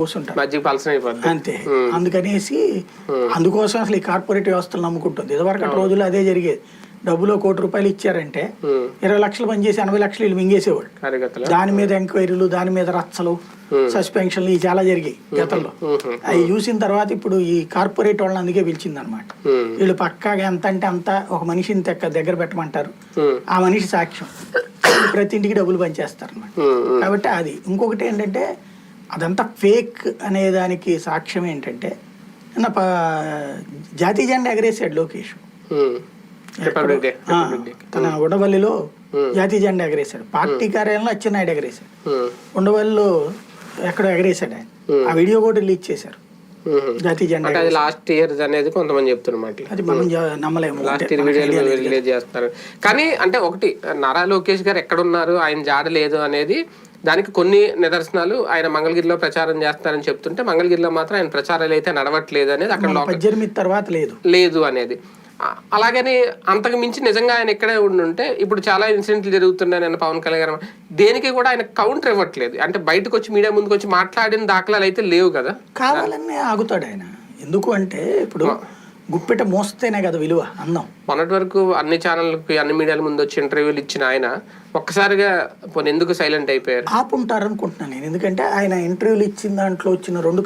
కూర్చుంటారు. అయిపోద్ది. అంతే. అందుకనేసి అందుకోసం అసలు ఈ కార్పొరేట్ వ్యవస్థలు నమ్ముకుంటుంది. ఇదివరకటి రోజుల్లో అదే జరిగేది. డబ్బులో కోటి రూపాయలు ఇచ్చారంటే. ఇరవై లక్షలు పనిచేసి ఎనభై లక్షలు వీళ్ళు మింగేసేవాడు కార్యకర్తలు. దాని మీద ఎంక్వైరీలు దాని మీద రచ్చలు సస్పెన్షన్లు ఇవి చాలా జరిగాయి గతంలో. అవి చూసిన తర్వాత ఇప్పుడు ఈ కార్పొరేట్ వాళ్ళని అందుకే పిలిచింది అనమాట. వీళ్ళు పక్కాగా ఎంత అంటే అంత ఒక మనిషిని తెక్క దగ్గర పెట్టమంటారు. ఆ మనిషి సాక్ష్యం. ప్రతి ఇంటికి డబ్బులు పనిచేస్తారు అనమాట. కాబట్టి అది. ఇంకొకటి ఏంటంటే అదంతా ఫేక్ అనే దానికి సాక్ష్యం ఏంటంటే నిన్న జాతీయ జెండా ఎగరేసాడు లోకేష్. తన ఉండవల్లిలో జాతీయ జెండా ఎగరేశాడు. పార్టీ కార్యాలయంలో అచ్చెన్నాయుడు ఎగరేశాడు. ఉండవల్లిలో ఎక్కడ ఎగరేశాడు ఆయన. ఆ వీడియో కూడా రిలీజ్ చేశారు. జాతీయ జెండా అది లాస్ట్ ఇయర్ అనేది కొంతమంది చెప్తున్నమాట అది మనం నమ్మలేము. లాస్ట్ ఇయర్ వీడియోలు రిలీజ్ చేస్తారు. కానీ అంటే ఒకటి నారా లోకేష్ గారు ఎక్కడ ఉన్నారు ఆయన జాడ లేదు అనేది దానికి కొన్ని నిదర్శనాలు ఆయన మంగళగిరిలో ప్రచారం చేస్తారని చెప్తుంటే మంగళగిరిలో మాత్రం ఆయన ప్రచారాలు అయితే నడవట్లేదు అనేది అక్కడ తర్వాత లేదు. లేదు అనేది. అలాగని అంతకు మించి నిజంగా ఆయన ఇక్కడే ఉండుంటే ఇప్పుడు చాలా ఇన్సిడెంట్లు జరుగుతున్నాయి నేను పవన్ కళ్యాణ్ గారు. దేనికి కూడా ఆయన కౌంటర్ ఇవ్వట్లేదు. అంటే బయటకు వచ్చి మీడియా ముందుకు వచ్చి మాట్లాడిన దాఖలాలు అయితే లేవు కదా. కావాలని ఆగుతాడు ఆయన. ఎందుకు అంటే ఇప్పుడు గుప్పెట మోస్తేనే కదా విలువ అందం మొన్నటి వరకు అన్ని ఛానళ్ళకి అన్ని మీడియాల ముందు వచ్చి ఇంటర్వ్యూలు ఇచ్చిన ఆయన ఒక్కసారిగా ఎందుకు సైలెంట్ అయిపోయారు? ఆపుంటారు అనుకుంటున్నాను నేను. ఎందుకంటే ఆయన ఇంటర్వ్యూలు ఇచ్చిన దాంట్లో వచ్చిన రెండు